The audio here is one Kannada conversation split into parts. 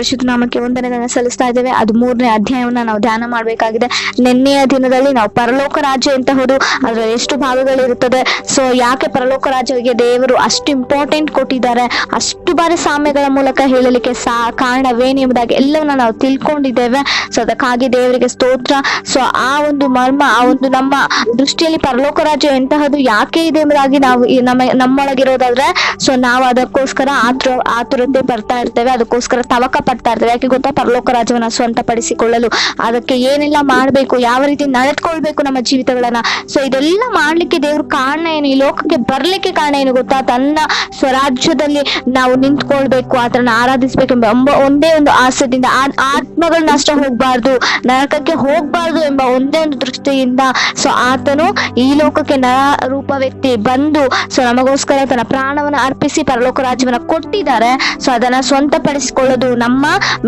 ಪರಿಶುದ್ಧ ನಾಮಕ್ಕೆ ವಂದನೆಗಳನ್ನ ಸಲ್ಲಿಸ್ತಾ ಇದ್ದೇವೆ. ಅದು ಮೂರನೇ ಅಧ್ಯಾಯವನ್ನ ನಾವು ಧ್ಯಾನ ಮಾಡಬೇಕಾಗಿದೆ. ನಿನ್ನೆಯ ದಿನದಲ್ಲಿ ನಾವು ಪರಲೋಕ ರಾಜ್ಯ ಎಂತಹುದು ಅದರ ಎಷ್ಟು ಭಾಗಗಳಿರುತ್ತದೆ? ಸೊ ಯಾಕೆ ಪರಲೋಕ ರಾಜ್ಯಕ್ಕೆ ದೇವರು ಅಷ್ಟು ಇಂಪಾರ್ಟೆಂಟ್ ಕೊಟ್ಟಿದ್ದಾರೆ? ಅಷ್ಟು ಬಾರಿ ಸಾಮ್ಯಗಳ ಮೂಲಕ ಹೇಳಲಿಕ್ಕೆ ಸಾ, ಕಾರಣವೇನು ಎಂಬುದಾಗಿ ಎಲ್ಲವನ್ನ ನಾವು ತಿಳ್ಕೊಂಡಿದ್ದೇವೆ. ಸೊ ಅದಕ್ಕಾಗಿ ದೇವರಿಗೆ ಸ್ತೋತ್ರ. ಸೊ ಆ ಒಂದು ಮರ್ಮ, ಆ ಒಂದು ನಮ್ಮ ದೃಷ್ಟಿಯಲ್ಲಿ ಪರಲೋಕ ರಾಜ್ಯ ಎಂತಹದ್ದು ಯಾಕೆ ಇದೆ ಎಂಬುದಾಗಿ ನಾವು ನಮ್ಮ, ನಮ್ಮೊಳಗಿರೋದಾದ್ರೆ ಸೊ ನಾವು ಅದಕ್ಕೋಸ್ಕರ ಆತುರ ಆತುರತೆ ಬರ್ತಾ ಇರ್ತೇವೆ. ಅದಕ್ಕೋಸ್ಕರ ತವಕ ಪಡ್ತಾ ಇರ್ತಾರೆ ಯಾಕೆ ಗೊತ್ತಾ? ಪರಲೋಕ ರಾಜ್ಯವನ್ನ ಸ್ವಂತಪಡಿಸಿಕೊಳ್ಳಲು. ಅದಕ್ಕೆ ಏನೆಲ್ಲ ಮಾಡ್ಬೇಕು? ಯಾವ ರೀತಿ ನಡೆದುಕೊಳ್ಬೇಕು ನಮ್ಮ ಜೀವಿತಗಳನ್ನ? ಸೊ ಇದೆಲ್ಲ ಮಾಡ್ಲಿಕ್ಕೆ ದೇವ್ರ ಕಾರಣ ಏನು? ಈ ಲೋಕಕ್ಕೆ ಬರ್ಲಿಕ್ಕೆ ಕಾರಣ ಏನು ಗೊತ್ತಾ? ತನ್ನ ಸ್ವರಾಜ್ಯದಲ್ಲಿ ನಾವು ನಿಂತ್ಕೊಳ್ಬೇಕು. ಆತನ ಆರಾಧಿಸ್ಬೇಕೆಂಬ ಎಂಬ ಒಂದೇ ಒಂದು ಆಸೆದಿಂದ ಆತ್ಮಗಳು ನಷ್ಟ ಹೋಗ್ಬಾರ್ದು. ನರಕಕ್ಕೆ ಹೋಗ್ಬಾರ್ದು ಎಂಬ ಒಂದೇ ಒಂದು ದೃಷ್ಟಿಯಿಂದ. ಸೊ ಆತನು ಈ ಲೋಕಕ್ಕೆ ನರ ರೂಪ ವ್ಯಕ್ತಿ ಬಂದು ಸೊ ನಮಗೋಸ್ಕರ ತನ್ನ ಪ್ರಾಣವನ್ನ ಅರ್ಪಿಸಿ ಪರಲೋಕ ರಾಜ್ಯವನ್ನ ಕೊಟ್ಟಿದ್ದಾರೆ. ಸೊ ಅದನ್ನ ಸ್ವಂತಪಡಿಸಿಕೊಳ್ಳೋದು ನಮ್ಮ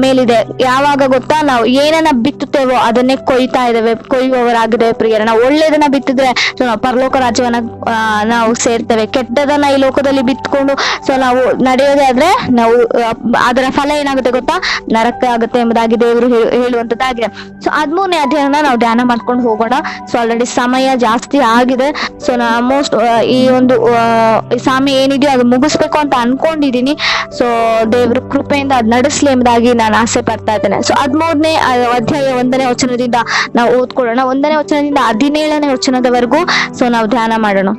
ಮೇಲಿದೆ. ಯಾವಾಗ ಗೊತ್ತಾ? ನಾವು ಏನನ್ನ ಬಿತ್ತುತ್ತೇವೋ ಅದನ್ನೇ ಕೊಯ್ತಾ ಇದ್ದೇವೆ. ಕೊಯ್ಯುವವರಾಗಿದೆ ಪ್ರಿಯರ. ನಾವು ಒಳ್ಳೇದನ್ನ ಬಿತ್ತಿದ್ರೆ ಸೊ ನಾವು ಪರಲೋಕ ರಾಜ್ಯವನ್ನ ನಾವು ಸೇರ್ತೇವೆ. ಕೆಟ್ಟದನ್ನ ಈ ಲೋಕದಲ್ಲಿ ಬಿತ್ಕೊಂಡು ಸೊ ನಾವು ನಡೆಯೋದೇ ಆದ್ರೆ ನಾವು ಅದರ ಫಲ ಏನಾಗುತ್ತೆ ಗೊತ್ತಾ? ನರಕ ಆಗುತ್ತೆ ಎಂಬುದಾಗಿ ದೇವರು ಹೇಳುವಂತದ್ದಾಗಿದೆ. ಸೊ ಹದ್ಮೂರನೇ ಅಧ್ಯಯನ ನಾವು ಧ್ಯಾನ ಮಾಡ್ಕೊಂಡು ಹೋಗೋಣ. ಸೊ ಆಲ್ರೆಡಿ ಸಮಯ ಜಾಸ್ತಿ ಆಗಿದೆ. ಸೊ ನಾ ಮೋಸ್ಟ್ ಈ ಒಂದು ಸಾಮಿ ಏನಿದೆಯೋ ಅದು ಮುಗಿಸ್ಬೇಕು ಅಂತ ಅನ್ಕೊಂಡಿದೀನಿ ಸೊ ದೇವ್ರ ಕೃಪೆಯಿಂದ ಅದ್ ನಡೆಸ್ಲಿ ಎಂಬುದಾಗಿ ನಾನು ಆಸೆ ಪಡ್ತಾ ಇದ್ದೇನೆ. ಸೊ ಹದಿಮೂರನೇ ಅಧ್ಯಾಯ ಒಂದನೇ ವಚನದಿಂದ ನಾವು ಓದ್ಕೊಳ್ಳೋಣ. ಒಂದನೇ ವಚನದಿಂದ ಹದಿನೇಳನೇ ವಚನದವರೆಗೂ ಸೊ ನಾವು ಧ್ಯಾನ ಮಾಡೋಣ.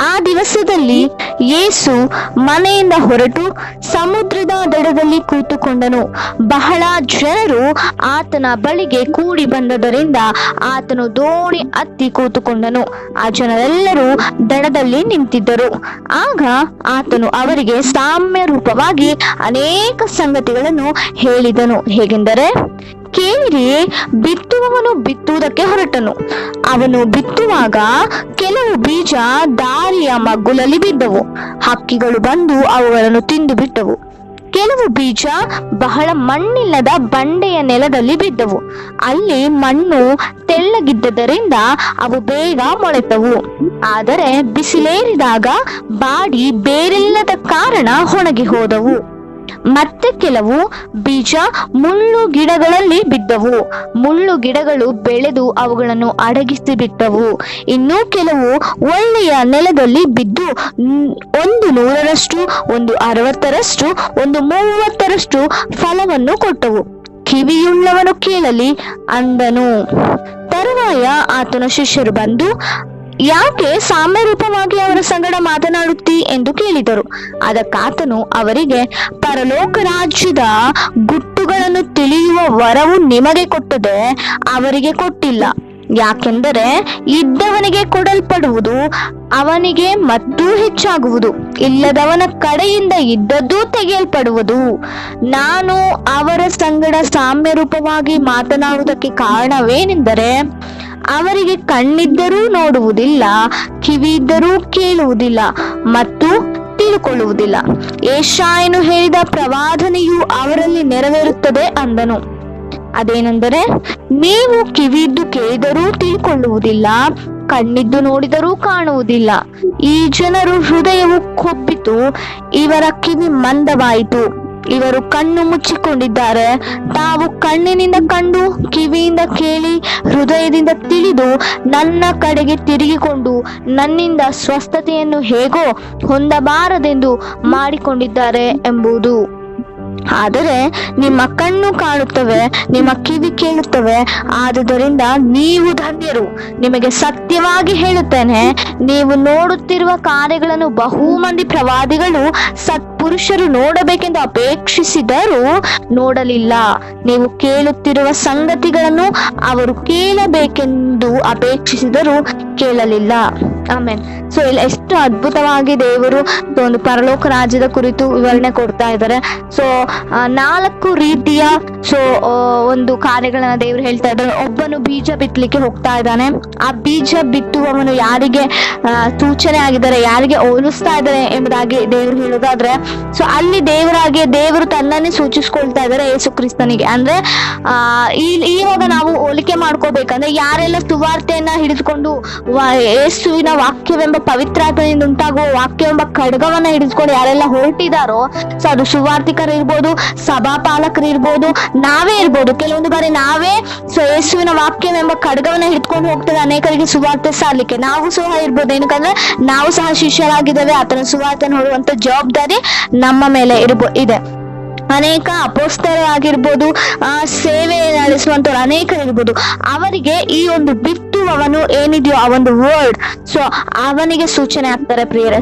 ಆ ದಿವಸದಲ್ಲಿ ಯೇಸು ಮನೆಯಿಂದ ಹೊರಟು ಸಮುದ್ರದ ದಡದಲ್ಲಿ ಕೂತುಕೊಂಡನು. ಬಹಳ ಜನರು ಆತನ ಬಳಿಗೆ ಕೂಡಿ ಬಂದದರಿಂದ ಆತನು ದೋಣಿ ಅತ್ತಿ ಕೂತುಕೊಂಡನು. ಆ ಜನರೆಲ್ಲರೂ ದಡದಲ್ಲಿ ನಿಂತಿದ್ದರು. ಆಗ ಆತನು ಅವರಿಗೆ ಸಾಮ್ಯ ರೂಪವಾಗಿ ಅನೇಕ ಸಂಗತಿಗಳನ್ನು ಹೇಳಿದನು. ಹೇಗೆಂದರೆ ಕೇಳಿರಿ, ಬಿತ್ತುವವನು ಬಿತ್ತುವುದಕ್ಕೆ ಹೊರಟನು. ಅವನು ಬಿತ್ತುವಾಗ ಕೆಲವು ಬೀಜ ದಾರಿಯ ಮಗ್ಗುಲಲ್ಲಿ ಬಿದ್ದವು. ಹಕ್ಕಿಗಳು ಬಂದು ಅವುಗಳನ್ನು ತಿಂದು ಬಿಟ್ಟವು. ಕೆಲವು ಬೀಜ ಬಹಳ ಮಣ್ಣಿಲ್ಲದ ಬಂಡೆಯ ನೆಲದಲ್ಲಿ ಬಿದ್ದವು. ಅಲ್ಲಿ ಮಣ್ಣು ತೆಳ್ಳಗಿದ್ದರಿಂದ ಅವು ಬೇಗ ಮೊಳೆತವು. ಆದರೆ ಬಿಸಿಲೇರಿದಾಗ ಬಾಡಿ ಬೇರಿಲ್ಲದ ಕಾರಣ ಒಣಗಿ ಹೋದವು. ಮತ್ತೆ ಕೆಲವು ಬೀಜ ಮುಳ್ಳು ಗಿಡಗಳಲ್ಲಿ ಬಿದ್ದವು. ಮುಳ್ಳು ಗಿಡಗಳು ಬೆಳೆದು ಅವುಗಳನ್ನು ಅಡಗಿಸಿ ಬಿಟ್ಟವು. ಇನ್ನು ಕೆಲವು ಒಳ್ಳೆಯ ನೆಲದಲ್ಲಿ ಬಿದ್ದು ಒಂದು ನೂರರಷ್ಟು, ಒಂದು ಅರವತ್ತರಷ್ಟು, ಒಂದು ಮೂವತ್ತರಷ್ಟು ಫಲವನ್ನು ಕೊಟ್ಟವು. ಕಿವಿಯುಳ್ಳವನು ಕೇಳಲಿ ಅಂದನು. ತರುವಾಯ ಆತನ ಶಿಷ್ಯರು ಬಂದು ಯಾಕೆ ಸಾಮ್ಯ ರೂಪವಾಗಿ ಅವರ ಸಂಗಡ ಮಾತನಾಡುತ್ತಿ ಎಂದು ಕೇಳಿದರು. ಅದಕ್ಕಾತನು ಅವರಿಗೆ, ಪರಲೋಕ ರಾಜ್ಯದ ಗುಟ್ಟುಗಳನ್ನು ತಿಳಿಯುವ ವರವು ನಿಮಗೆ ಕೊಟ್ಟದೆ ಅವರಿಗೆ ಕೊಟ್ಟಿಲ್ಲ. ಯಾಕೆಂದರೆ ಇದ್ದವನಿಗೆ ಕೊಡಲ್ಪಡುವುದು ಅವನಿಗೆ ಮತ್ತೂ ಹೆಚ್ಚಾಗುವುದು. ಇಲ್ಲದವನ ಕಡೆಯಿಂದ ಇದ್ದದ್ದೂ ತೆಗೆಯಲ್ಪಡುವುದು. ನಾನು ಅವರ ಸಂಗಡ ಸಾಮ್ಯ ರೂಪವಾಗಿ ಮಾತನಾಡುವುದಕ್ಕೆ ಕಾರಣವೇನೆಂದರೆ ಅವರಿಗೆ ಕಣ್ಣಿದ್ದರೂ ನೋಡುವುದಿಲ್ಲ ಕಿವಿ ಇದ್ದರೂ ಕೇಳುವುದಿಲ್ಲ ಮತ್ತು ತಿಳುಕೊಳ್ಳುವುದಿಲ್ಲ. ಏಷಾಯನು ಹೇಳಿದ ಪ್ರವಾದನೆಯು ಅವರಲ್ಲಿ ನೆರವೇರುತ್ತದೆ ಅಂದನು. ಅದೇನೆಂದರೆ, ನೀವು ಕಿವಿದ್ದು ಕೇಳಿದರೂ ತಿಳ್ಕೊಳ್ಳುವುದಿಲ್ಲ, ಕಣ್ಣಿದ್ದು ನೋಡಿದರೂ ಕಾಣುವುದಿಲ್ಲ. ಈ ಜನರು ಹೃದಯವು ಕೊಬ್ಬಿತು, ಇವರ ಕಿವಿ ಮಂದವಾಯಿತು. ಇವರು ಕಣ್ಣು ಮುಚ್ಚಿಕೊಂಡಿದ್ದಾರೆ, ತಾವು ಕಣ್ಣಿನಿಂದ ಕಂಡು, ಕಿವಿಯಿಂದ ಕೇಳಿ, ಹೃದಯದಿಂದ ತಿಳಿದು ನನ್ನ ಕಡೆಗೆ ತಿರುಗಿಕೊಂಡು ನನ್ನಿಂದ ಸ್ವಸ್ಥತೆಯನ್ನು ಹೇಗೋ ಹೊಂದಬಾರದೆಂದು ಮಾಡಿಕೊಂಡಿದ್ದಾರೆ ಎಂಬುದು. ಆದರೆ ನಿಮ್ಮ ಕಣ್ಣು ಕಾಣುತ್ತವೆ, ನಿಮ್ಮ ಕಿವಿ ಕೇಳುತ್ತವೆ. ಆದುದರಿಂದ ನೀವು ಧನ್ಯರು. ನಿಮಗೆ ಸತ್ಯವಾಗಿ ಹೇಳುತ್ತೇನೆ, ನೀವು ನೋಡುತ್ತಿರುವ ಕಾರ್ಯಗಳನ್ನು ಬಹುಮಂದಿ ಪ್ರವಾದಿಗಳು ಪ್ರವಾದಿಗಳು ಸತ್ಪುರುಷರು ನೋಡಬೇಕೆಂದು ಅಪೇಕ್ಷಿಸಿದರೂ ನೋಡಲಿಲ್ಲ. ನೀವು ಕೇಳುತ್ತಿರುವ ಸಂಗತಿಗಳನ್ನು ಅವರು ಕೇಳಬೇಕೆಂದು ಅಪೇಕ್ಷಿಸಿದರೂ ಕೇಳಲಿಲ್ಲ. ಆಮೇಲೆ ಸೊ, ಇಲ್ಲಿ ಎಷ್ಟು ಅದ್ಭುತವಾಗಿ ದೇವರು ಒಂದು ಪರಲೋಕ ರಾಜ್ಯದ ಕುರಿತು ವಿವರಣೆ ಕೊಡ್ತಾ ಇದ್ದಾರೆ. ಸೊ ನಾಲ್ಕು ರೀತಿಯ, ಸೊ ಒಂದು ಕಾರ್ಯಗಳನ್ನ ದೇವರು ಹೇಳ್ತಾ ಇದ್ದಾರೆ. ಒಬ್ಬನು ಬೀಜ ಬಿತ್ತಲಿಕ್ಕೆ ಹೋಗ್ತಾ ಇದ್ದಾನೆ. ಆ ಬೀಜ ಬಿತ್ತುವವನು ಯಾರಿಗೆ ಸೂಚನೆ ಆಗಿದ್ದಾರೆ ಯಾರಿಗೆ ಹೋಲಿಸ್ತಾ ಇದ್ದಾರೆ ಎಂಬುದಾಗಿ ದೇವರು ಹೇಳೋದಾದ್ರೆ ಸೊ ಅಲ್ಲಿ ದೇವರಾಗಿ, ದೇವರು ತನ್ನನ್ನೇ ಸೂಚಿಸ್ಕೊಳ್ತಾ ಇದ್ದಾರೆ ಯೇಸು ಕ್ರಿಸ್ತನಿಗೆ. ಅಂದ್ರೆ, ಆ ಇವಾಗ ನಾವು ಹೋಲಿಕೆ ಮಾಡ್ಕೋಬೇಕಂದ್ರೆ ಯಾರೆಲ್ಲ ಸುವಾರ್ತೆಯನ್ನ ಹಿಡಿದುಕೊಂಡು ಯೇಸುವಿನ ವಾಕ್ಯವೆಂಬ ಪವಿತ್ರಾತ್ಮದಿಂದ ಉಂಟಾಗುವ ವಾಕ್ಯವೆಂಬ ಖಡ್ಗವನ್ನ ಹಿಡಿದುಕೊಂಡು ಯಾರೆಲ್ಲ ಹೊರಟಿದಾರೋ, ಸೊ ಅದು ಸುವಾರ್ತಿಕರು ಇರ್ಬೋದು, ಸಭಾಪಾಲಕರು ಇರ್ಬೋದು, ನಾವೇ ಇರ್ಬೋದು. ಕೆಲವೊಂದು ಬಾರಿ ನಾವೇ ಸೊ ಯೇಸುವಿನ ವಾಕ್ಯವೆಂಬ ಖಡ್ಗವನ್ನ ಹಿಡ್ಕೊಂಡು ಹೋಗ್ತದೆ ಅನೇಕರಿಗೆ ಸುವಾರ್ತೆ ಸಾರ್ಲಿಕ್ಕೆ. ನಾವು ಸಹ ಇರ್ಬೋದು. ಏನಕ್ಕಂದ್ರೆ, ನಾವು ಸಹ ಶಿಷ್ಯರಾಗಿದ್ದೇವೆ, ಆತನ ಸುವಾರ್ತೆ ನೋಡುವಂತ ಜವಾಬ್ದಾರಿ ನಮ್ಮ ಮೇಲೆ ಇರ್ಬೋ ಇದೆ. ಅನೇಕ ಅಪೋಸ್ತರಾಗಿರ್ಬೋದು ಆ, ಸೇವೆ ನಡೆಸುವಂತವ್ರು ಅನೇಕ ಇರ್ಬೋದು ಅವರಿಗೆ ಈ ಒಂದು ಬಿತ್ತುವವನು ಏನಿದೆಯೋ ಆ ಒಂದು ವರ್ಡ್ ಸೊ ಅವನಿಗೆ ಸೂಚನೆ ಆಗ್ತಾರೆ ಪ್ರಿಯರೇ.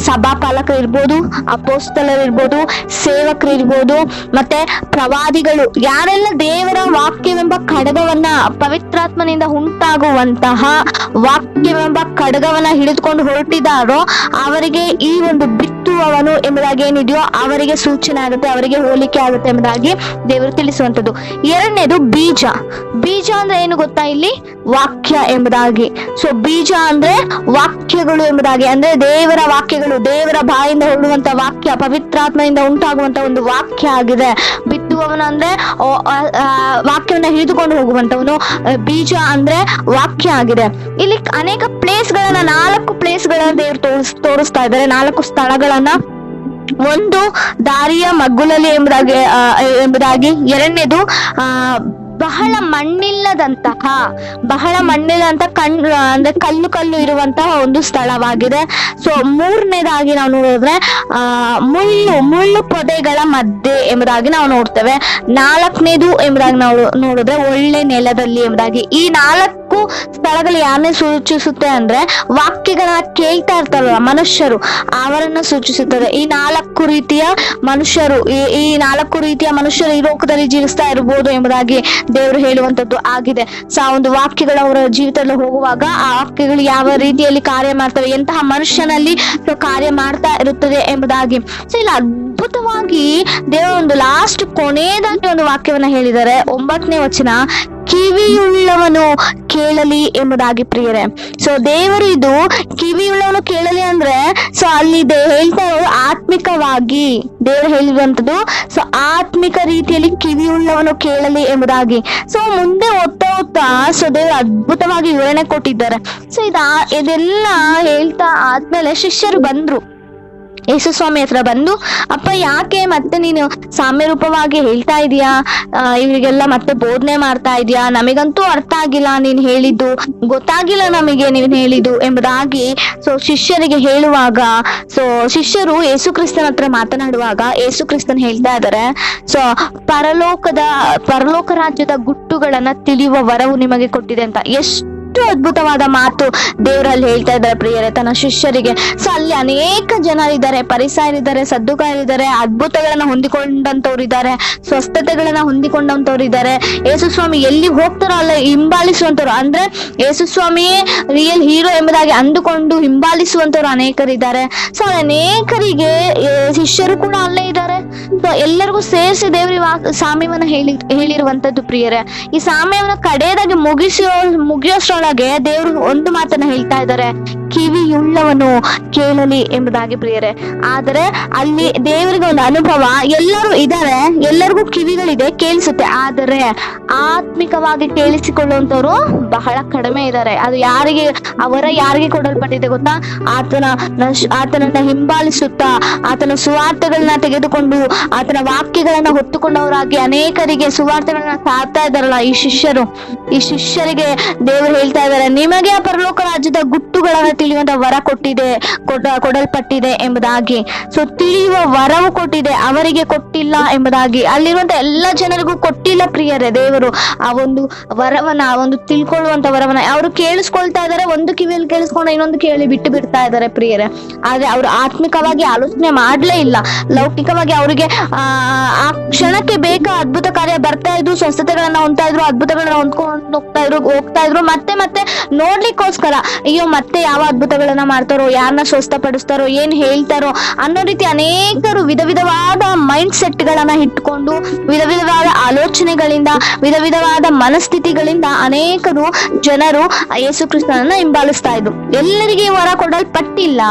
ಇರ್ಬೋದು ಅಪೋಸ್ತಲರು ಇರ್ಬೋದು ಸೇವಕರು ಇರ್ಬೋದು ಮತ್ತೆ ಪ್ರವಾದಿಗಳು. ಯಾರೆಲ್ಲ ದೇವರ ವಾಕ್ಯವೆಂಬ ಕಡಗವನ್ನ ಪವಿತ್ರಾತ್ಮನಿಂದ ಉಂಟಾಗುವಂತಹ ವಾಕ್ಯವೆಂಬ ಕಡಗವನ್ನ ಹಿಡಿದುಕೊಂಡು ಹೊರಟಿದಾರೋ ಅವರಿಗೆ ಈ ಒಂದು ಬಿತ್ತುವವನು ಎಂಬುದಾಗಿ ಏನಿದೆಯೋ ಅವರಿಗೆ ಸೂಚನೆ ಆಗುತ್ತೆ, ಅವರಿಗೆ ಹೋಲಿಕೆ ಆಗುತ್ತೆ ಎಂಬುದಾಗಿ ದೇವರು ತಿಳಿಸುವಂತದ್ದು ಎರಡನೇದು ಬೀಜ. ಬೀಜ ಅಂದ್ರೆ ಏನು ಗೊತ್ತಾ ಇಲ್ಲಿ? ವಾಕ್ಯ ಎಂಬುದಾಗಿ. ಸೊ ಬೀಜ ಅಂದ್ರೆ ವಾಕ್ಯಗಳು ಎಂಬುದಾಗಿ. ಅಂದ್ರೆ ದೇವರ ವಾಕ್ಯಗಳು, ದೇವರ ಬಾಯಿಂದ ಹೊರಡುವಂತ ವಾಕ್ಯ, ಪವಿತ್ರಾತ್ಮದಿಂದ ಉಂಟಾಗುವಂತ ಒಂದು ವಾಕ್ಯ ಆಗಿದೆ. ಬಿತ್ತುವವನು ಅಂದ್ರೆ ವಾಕ್ಯವನ್ನ ಹಿಡಿದುಕೊಂಡು ಹೋಗುವಂತವನು ಬೀಜ ಅಂದ್ರೆ ವಾಕ್ಯ ಆಗಿದೆ. ಇಲ್ಲಿ ಅನೇಕ ಪ್ಲೇಸ್ ಗಳನ್ನ ನಾಲ್ಕು ಪ್ಲೇಸ್ ಗಳನ್ನ ದೇವ್ರು ತೋರಿಸ್, ತೋರಿಸ್ತಾ ಇದ್ದಾರೆ. ನಾಲ್ಕು ಸ್ಥಳಗಳನ್ನ. ಒಂದು ದಾರಿಯ ಮಗ್ಗುಲಲ್ಲಿ ಎಂಬುದಾಗಿ ಎಂಬುದಾಗಿ. ಎರಡನೇದು, ಆ ಬಹಳ ಮಣ್ಣಿಲ್ಲದಂತಹ, ಬಹಳ ಮಣ್ಣಿಲ್ಲದಂತ ಕಣ್ ಅಂದ್ರೆ ಕಲ್ಲು ಕಲ್ಲು ಇರುವಂತಹ ಒಂದು ಸ್ಥಳವಾಗಿದೆ. ಸೊ ಮೂರನೇದಾಗಿ ನಾವು ನೋಡಿದ್ರೆ ಮುಳ್ಳು ಮುಳ್ಳು ಪೊದೆಗಳ ಮಧ್ಯೆ ಎಂಬುದಾಗಿ ನಾವು ನೋಡ್ತೇವೆ. ನಾಲ್ಕನೇದು ಎಂಬುದಾಗಿ ನಾವು ನೋಡಿದ್ರೆ ಒಳ್ಳೆ ನೆಲದಲ್ಲಿ ಎಂಬುದಾಗಿ. ಈ ನಾಲ್ಕು ಸ್ಥಳಗಳು ಯಾರನ್ನೇ ಸೂಚಿಸುತ್ತೆ ಅಂದ್ರೆ ವಾಕ್ಯಗಳನ್ನ ಕೇಳ್ತಾ ಇರ್ತಾರಲ್ಲ ಮನುಷ್ಯರು, ಅವರನ್ನ ಸೂಚಿಸುತ್ತದೆ. ಈ ನಾಲ್ಕು ರೀತಿಯ ಮನುಷ್ಯರು, ಈ- ನಾಲ್ಕು ರೀತಿಯ ಮನುಷ್ಯರು ಈ ಲೋಕದಲ್ಲಿ ಜೀವಿಸ್ತಾ ಇರಬಹುದು ಎಂಬುದಾಗಿ ದೇವರು ಹೇಳುವಂತದ್ದು ಆಗಿದೆ. ಸೊ ಒಂದು ವಾಕ್ಯಗಳು ಅವರ ಜೀವಿತದಲ್ಲಿ ಹೋಗುವಾಗ ಆ ವಾಕ್ಯಗಳು ಯಾವ ರೀತಿಯಲ್ಲಿ ಕಾರ್ಯ ಮಾಡ್ತವೆ, ಎಂತಹ ಮನುಷ್ಯನಲ್ಲಿ ಕಾರ್ಯ ಮಾಡ್ತಾ ಇರುತ್ತದೆ ಎಂಬುದಾಗಿ. ಸೊ ಇಲ್ಲ ಅದ್ಭುತವಾಗಿ ದೇವರು ಒಂದು ಲಾಸ್ಟ್ ಕೊನೆಯದಾಗಿ ಒಂದು ವಾಕ್ಯವನ್ನ ಹೇಳಿದ್ದಾರೆ. ಒಂಬತ್ತನೇ ವಚನ ಕಿವಿಯುಳ್ಳವನು ಕೇಳಲಿ ಎಂಬುದಾಗಿ ಪ್ರಿಯರೇ. ಸೊ ದೇವರು ಇದು ಕಿವಿಯುಳ್ಳವನು ಕೇಳಲಿ ಅಂದ್ರೆ ಸೊ ಅಲ್ಲಿ ಹೇಳ್ತಾ ಆತ್ಮಿಕವಾಗಿ. ದೇವರು ಹೇಳಿರುವಂತದ್ದು ಸೊ ಆತ್ಮಿಕ ರೀತಿಯಲ್ಲಿ ಕಿವಿಯುಳ್ಳವನು ಕೇಳಲಿ ಎಂಬುದಾಗಿ. ಸೊ ಮುಂದೆ ಓದ್ತಾ ಓದ್ತಾ ಸೊ ದೇವರು ಅದ್ಭುತವಾಗಿ ವಿವರಣೆ ಕೊಟ್ಟಿದ್ದಾರೆ. ಸೊ ಇದ ಇದೆಲ್ಲ ಹೇಳ್ತಾ ಆದ್ಮೇಲೆ ಶಿಷ್ಯರು ಬಂದ್ರು. ಯೇಸು ಸ್ವಾಮಿ ಹತ್ರ ಬಂದು, ಅಪ್ಪ, ಯಾಕೆ ಮತ್ತೆ ನೀನು ಸಾಮ್ಯ ರೂಪವಾಗಿ ಹೇಳ್ತಾ ಇದೀಯಾ? ಇವರಿಗೆಲ್ಲ ಮತ್ತೆ ಬೋಧನೆ ಮಾಡ್ತಾ ಇದೀಯಾ? ನಮಗಂತೂ ಅರ್ಥ ಆಗಿಲ್ಲ ನೀನ್ ಹೇಳಿದ್ದು. ಗೊತ್ತಾಗಿಲ್ಲ ನಮಗೆ ನೀನ್ ಹೇಳಿದ್ದು. ಎಂಬುದಾಗಿ ಸೊ ಶಿಷ್ಯರಿಗೆ ಹೇಳುವಾಗ, ಸೊ ಶಿಷ್ಯರು ಯೇಸು ಕ್ರಿಸ್ತನ ಹತ್ರ ಮಾತನಾಡುವಾಗ ಯೇಸು ಕ್ರಿಸ್ತನ್ ಹೇಳ್ತಾ ಇದ್ದಾರೆ, ಸೊ ಪರಲೋಕದ, ಪರಲೋಕ ರಾಜ್ಯದ ಗುಟ್ಟುಗಳನ್ನ ತಿಳಿಯುವ ವರವು ನಿಮಗೆ ಕೊಟ್ಟಿದೆ ಅಂತ. ಎಷ್ಟು ಅದ್ಭುತವಾದ ಮಾತು. ದೇವರಲ್ಲಿ ಹೇಳ್ತಾ ಇದ್ದಾರೆ ಪ್ರಿಯರೇ, ತನ್ನ ಶಿಷ್ಯರಿಗೆ ಸೊ ಅಲ್ಲಿ ಅನೇಕ ಜನರಿದ್ದಾರೆ ಪರಿಸರಿದ್ದಾರೆ ಸದ್ದುಕಾಯರಿದ್ದಾರೆ ಅದ್ಭುತಗಳನ್ನ ಹೊಂದಿಕೊಂಡಂತವ್ರು ಇದ್ದಾರೆ, ಸ್ವಸ್ಥತೆಗಳನ್ನ ಹೊಂದಿಕೊಂಡಂತವ್ರು ಇದ್ದಾರೆ. ಯೇಸು ಸ್ವಾಮಿ ಎಲ್ಲಿ ಹೋಗ್ತಾರೋ ಅಲ್ಲ ಹಿಂಬಾಲಿಸುವಂತವ್ರು ಅಂದ್ರೆ ಯೇಸು ಸ್ವಾಮಿಯೇ ರಿಯಲ್ ಹೀರೋ ಎಂಬುದಾಗಿ ಅಂದುಕೊಂಡು ಹಿಂಬಾಲಿಸುವಂತವ್ರು ಅನೇಕರಿದ್ದಾರೆ. ಸೊ ಅನೇಕರಿಗೆ ಶಿಷ್ಯರು ಕೂಡ ಅಲ್ಲೇ ಇದ್ದಾರೆ. ಎಲ್ಲರಿಗೂ ಸೇರಿಸಿ ದೇವರಿ ಸಾಮ್ಯವನ್ನ ಹೇಳಿ, ಹೇಳಿರುವಂತದ್ದು ಪ್ರಿಯರೇ. ಈ ಸಾಮ್ಯವನ್ನ ಕಡೆಯದಾಗಿ ಮುಗಿಸಿ, ಮುಗಿಯೋಷ್ಟ್ರೊಳಗೆ ದೇವ್ರು ಒಂದು ಮಾತನ್ನ ಹೇಳ್ತಾ ಇದ್ದಾರೆ. ಕಿವಿಯುಳ್ಳವನು ಕೇಳಲಿ ಎಂಬುದಾಗಿ ಪ್ರಿಯರೇ. ಆದರೆ ಅಲ್ಲಿ ದೇವರಿಗೆ ಒಂದು ಅನುಭವ, ಎಲ್ಲರೂ ಇದ್ದಾರೆ, ಎಲ್ಲರಿಗೂ ಕಿವಿಗಳಿದೆ, ಕೇಳಿಸುತ್ತೆ. ಆದರೆ ಆತ್ಮಿಕವಾಗಿ ಕೇಳಿಸಿಕೊಳ್ಳುವಂತವ್ರು ಬಹಳ ಕಡಿಮೆ ಇದ್ದಾರೆ. ಅದು ಯಾರಿಗೆ, ಅವರ ಯಾರಿಗೆ ಕೊಡಲ್ಪಟ್ಟಿದೆ ಗೊತ್ತಾ? ಆತನ ಆತನನ್ನ ಹಿಂಬಾಲಿಸುತ್ತಾ, ಆತನ ಸುವಾರ್ತೆಗಳನ್ನ ತೆಗೆದುಕೊಂಡು, ಆತನ ವಾಕ್ಯಗಳನ್ನ ಹೊತ್ತುಕೊಂಡವರಾಗಿ ಅನೇಕರಿಗೆ ಸುವಾರ್ತೆಗಳನ್ನ ಸಾರ್ತಾ ಇದ್ದಾರಲ್ಲ ಈ ಶಿಷ್ಯರು. ಈ ಶಿಷ್ಯರಿಗೆ ದೇವರು ಹೇಳ್ತಾ ಇದ್ದಾರೆ, ನಿಮಗೆ ಆ ಪರಲೋಕ ರಾಜ್ಯದ ಗುಟ್ಟುಗಳನ್ನ ತಿಳಿಯುವಂತ ವರ ಕೊಟ್ಟಿದೆ, ಕೊಡ, ಕೊಡಲ್ಪಟ್ಟಿದೆ ಎಂಬುದಾಗಿ. ಸೊ ತಿಳಿಯುವ ವರವು ಕೊಟ್ಟಿದೆ, ಅವರಿಗೆ ಕೊಟ್ಟಿಲ್ಲ ಎಂಬುದಾಗಿ. ಅಲ್ಲಿರುವಂತ ಎಲ್ಲ ಜನರಿಗೂ ಕೊಟ್ಟಿಲ್ಲ ಪ್ರಿಯರೇ ದೇವರು. ಆ ಒಂದು ವರವನ್ನ, ಆ ಒಂದು ತಿಳ್ಕೊಳ್ಳುವಂತ ವರವನ್ನ ಅವರು ಕೇಳಿಸ್ಕೊಳ್ತಾ ಇದಾರೆ ಒಂದು ಕಿವಿಯಲ್ಲಿ ಕೇಳಿಸ್ಕೊಂಡು ಇನ್ನೊಂದು ಕೇಳಿ ಬಿಟ್ಟು ಬಿಡ್ತಾ ಇದ್ದಾರೆ ಪ್ರಿಯರೇ. ಆದ್ರೆ ಅವರು ಆತ್ಮಿಕವಾಗಿ ಆಲೋಚನೆ ಮಾಡ್ಲೇ ಇಲ್ಲ. ಲೌಕಿಕವಾಗಿ ಅವರಿಗೆ, ಆ ಕ್ಷಣಕ್ಕೆ ಬೇಗ ಅದ್ಭುತ ಕಾರ್ಯ ಬರ್ತಾ ಇದ್ರು, ಸ್ವಸ್ಥತೆಗಳನ್ನ ಹೊಂದ್ತಾ ಇದ್ರು, ಅದ್ಭುತಗಳನ್ನ ಹೊಂದ್ಕೊಂಡು ಹೋಗ್ತಾ ಇದ್ರು ಹೋಗ್ತಾ ಇದ್ರು, ಮತ್ತೆ ಮತ್ತೆ ನೋಡ್ಲಿಕ್ಕೋಸ್ಕರ, ಅಯ್ಯೋ, ಮತ್ತೆ ಯಾವ ಅದ್ಭುತಗಳನ್ನ ಮಾಡ್ತಾರೋ ಯಾರನ್ನ ಸ್ವಸ್ಥಪಡಿಸ್ತಾರೋ, ಏನ್ ಹೇಳ್ತಾರೋ ಅನ್ನೋ ರೀತಿ ಅನೇಕರು ವಿಧ ವಿಧವಾದ ಮೈಂಡ್ ಸೆಟ್ ಗಳನ್ನ ಇಟ್ಕೊಂಡು, ವಿಧ ವಿಧವಾದ ಆಲೋಚನೆಗಳಿಂದ, ವಿಧ ವಿಧವಾದ ಮನಸ್ಥಿತಿಗಳಿಂದ ಅನೇಕರು ಜನರು ಯೇಸು ಕ್ರಿಸ್ತನನ್ನ ಹಿಂಬಾಲಿಸ್ತಾ ಇದ್ರು. ಎಲ್ಲರಿಗೆ ವರ ಕೊಡಲ್ಪಟ್ಟಿಲ್ಲ.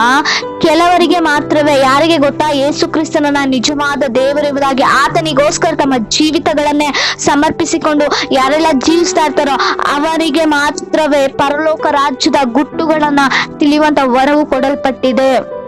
ಕೆಲವರಿಗೆ ಮಾತ್ರವೇ, ಯಾರಿಗೆ ಗೊತ್ತಾ? ಯೇಸು ಕ್ರಿಸ್ತನನ್ನ ನಿಜವಾದ ದೇವರೆಂಬುದಾಗಿ ಆತನಿಗೋಸ್ಕರ ತಮ್ಮ ಜೀವಿತಗಳನ್ನೇ ಸಮರ್ಪಿಸಿಕೊಂಡು ಯಾರೆಲ್ಲ ಜೀವಿಸ್ತಾ ಇರ್ತಾರೋ ಅವರಿಗೆ ಮಾತ್ರವೇ ಪರಲೋಕ ರಾಜ್ಯದ ಗುಟ್ಟುಗಳನ್ನ ತಿಳಿಯುವಂತ ವರವು ಕೊಡಲ್ಪಟ್ಟಿದೆ.